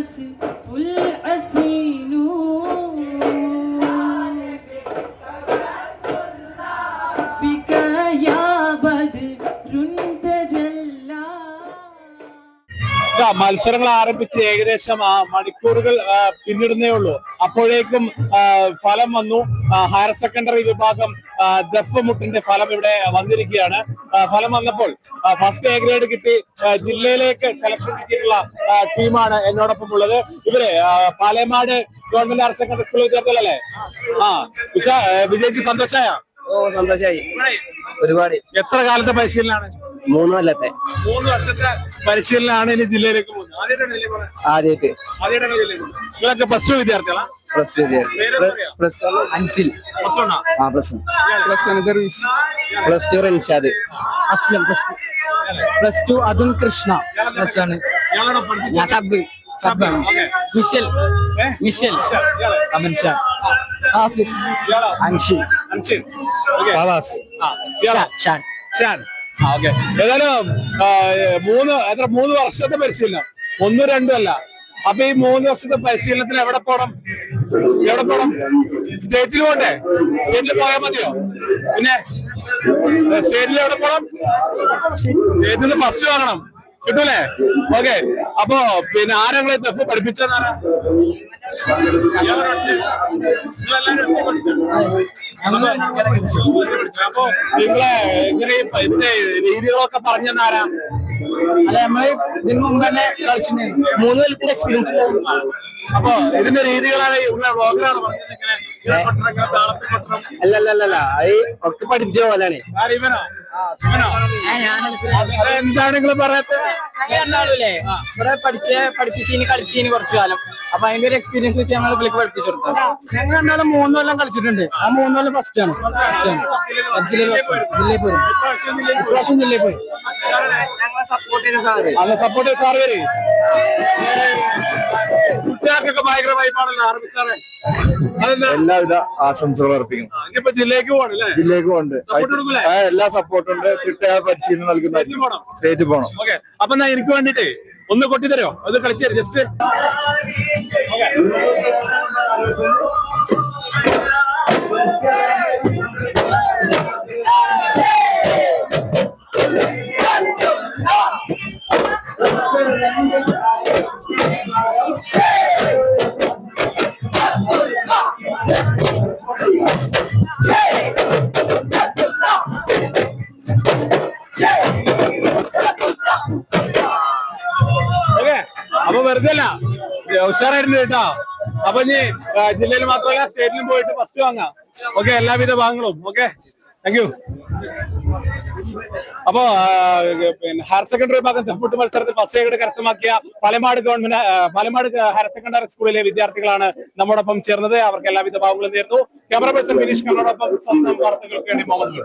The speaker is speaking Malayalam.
हंस फुल മത്സരങ്ങൾ ആരംഭിച്ച് ഏകദേശം മണിക്കൂറുകൾ പിന്നിടുന്നേ ഉള്ളൂ. അപ്പോഴേക്കും ഫലം വന്നു. ഹയർ സെക്കൻഡറി വിഭാഗം ദഫ് മുട്ടിന്റെ ഫലം ഇവിടെ വന്നിരിക്കുകയാണ്. ഫലം വന്നപ്പോൾ ഫസ്റ്റ് എ ഗ്രേഡ് കിട്ടി. ജില്ലയിലേക്ക് സെലക്ഷൻ കിട്ടിയിട്ടുള്ള ടീമാണ് എന്നോടൊപ്പം ഉള്ളത്. ഇവർ Palemad government higher secondary school വിദ്യാർത്ഥികളല്ലേ ആ വിശ വിജയിച്ച് സന്തോഷമായ ഓ സന്തോഷായി. ഒരുപാട്. എത്ര കാലത്തെ പരിശീലനമാണ്? മൂന്ന് കൊല്ലത്തെ മൂന്ന് വർഷത്തെ പരിശീലനമാണ് ഇനി ജില്ലയിലേക്ക് പോകുന്നത്. ആദ്യമായിട്ട്. നിങ്ങളൊക്കെ plus two വിദ്യാർത്ഥികളാ? Plus two plus Ansil. ആ? Plus one plus one Darvees plus two Ranshad. Aslam plus two plus two അതും കൃഷ്ണ. പ്ലസ് ആണ് ഞാൻ sub. Sub, Mishal Mishal. Aman Shah. Hafiz? Anshi. Fawaz? Shan. Shan. Okay. ഏതായാലും മൂന്ന് എത്ര മൂന്ന് വർഷത്തെ പരിശീലനം. ഒന്നും രണ്ടും അല്ല. അപ്പൊ ഈ മൂന്ന് വർഷത്തെ പരിശീലനത്തിന് എവിടെ പോണം? എവിടെ പോണം? സ്റ്റേറ്റിൽ പോട്ടെ സ്റ്റേറ്റിൽ പോയാൽ മതിയോ? പിന്നെ സ്റ്റേറ്റിൽ എവിടെ പോണം? സ്റ്റേറ്റിൽ നിന്ന് ഫസ്റ്റ് വാങ്ങണം. കിട്ടൂലേ? ഓക്കെ അപ്പൊ പിന്നെ ആരെങ്കിലും ദഫ് പഠിപ്പിച്ചതാരാ അപ്പൊ നിങ്ങളെ ഇങ്ങനെ ഇതിന്റെ രീതികളൊക്കെ പറഞ്ഞാരാ അല്ല നമ്മൾ ഇതിന് മുമ്പ് തന്നെ കളിച്ചിട്ടുണ്ടായിരുന്നു മൂന്ന് കൊല്ലത്തിന്റെ എക്സ്പീരിയൻസ് അപ്പൊ ഇതിന്റെ രീതികളാണ് കൊട്ടണം. അല്ല അല്ല അല്ല അല്ല അത് ഒക്കെ പഠിപ്പിച്ച പോലെയാണ്. എന്താണ് നിങ്ങൾ രണ്ടാളൂല്ലേ ഇവിടെ പഠിച്ച പഠിപ്പിച്ചതിന് കളിച്ചതിന് കുറച്ചു കാലം. അപ്പൊ അതിന്റെ ഒരു എക്സ്പീരിയൻസ് വെച്ച് ഞങ്ങൾ പുള്ളിക്ക് പഠിപ്പിച്ചു കൊടുത്തു ഞങ്ങൾ എന്നാലും മൂന്ന് കൊല്ലം കളിച്ചിട്ടുണ്ട്. ആ മൂന്ന് കൊല്ലം ഫസ്റ്റ് ആണ്. ജില്ലയിൽ പോയി ഇപ്രാവശ്യം ജില്ലയിൽ പോയി സപ്പോർട്ട് ചെയ്യുന്ന സാറ്. അല്ല സപ്പോർട്ട് സാർ വരെ. ഭയങ്കര ആർമി സാറേ? എല്ലാവിധ ആശംസകളും അർപ്പിക്കുന്നു ഇനിയിപ്പോ ജില്ലക്ക് പോകണല്ലേ? എല്ലാ സപ്പോർട്ടും ഉണ്ട്. ചിട്ടയായ പരിശീലനം നൽകുന്ന പോണം. സ്റ്റേറ്റ് പോകണം. ഓക്കെ അപ്പൊ എന്നാ എനിക്ക് വേണ്ടിട്ട് ഒന്ന് കൊട്ടി തരോ അത് കളിച്ചു തരും? ജസ്റ്റ് ഓക്കെ അപ്പൊ വെറുതെ അല്ല ഉഷാറായിട്ടുണ്ട് കേട്ടോ. അപ്പൊ ഇനി ജില്ലയിൽ മാത്രമല്ല സ്റ്റേറ്റിലും പോയിട്ട് ഫസ്റ്റ് വാങ്ങാം. ഓക്കെ എല്ലാവിധ ഭാഗങ്ങളും. ഓക്കെ? താങ്ക് യു അപ്പോ പിന്നെ ഹയർ സെക്കൻഡറി ഭാഗം ഫുഡ് മത്സരത്തിൽ ഫസ്റ്റ് ഗ്രേഡ് കരസ്ഥമാക്കിയ Palamad government Palamad higher secondary സ്കൂളിലെ വിദ്യാർത്ഥികളാണ് നമ്മോടൊപ്പം ചേർന്നത്. അവർക്ക് എല്ലാവിധ ഭാവങ്ങളും നേരുന്നു. ക്യാമറ പേഴ്സൺ വിനീഷ് കണ്ണോടൊപ്പം സ്വന്തം വാർത്തകൾക്ക് വേണ്ടി മുഹമ്മദ്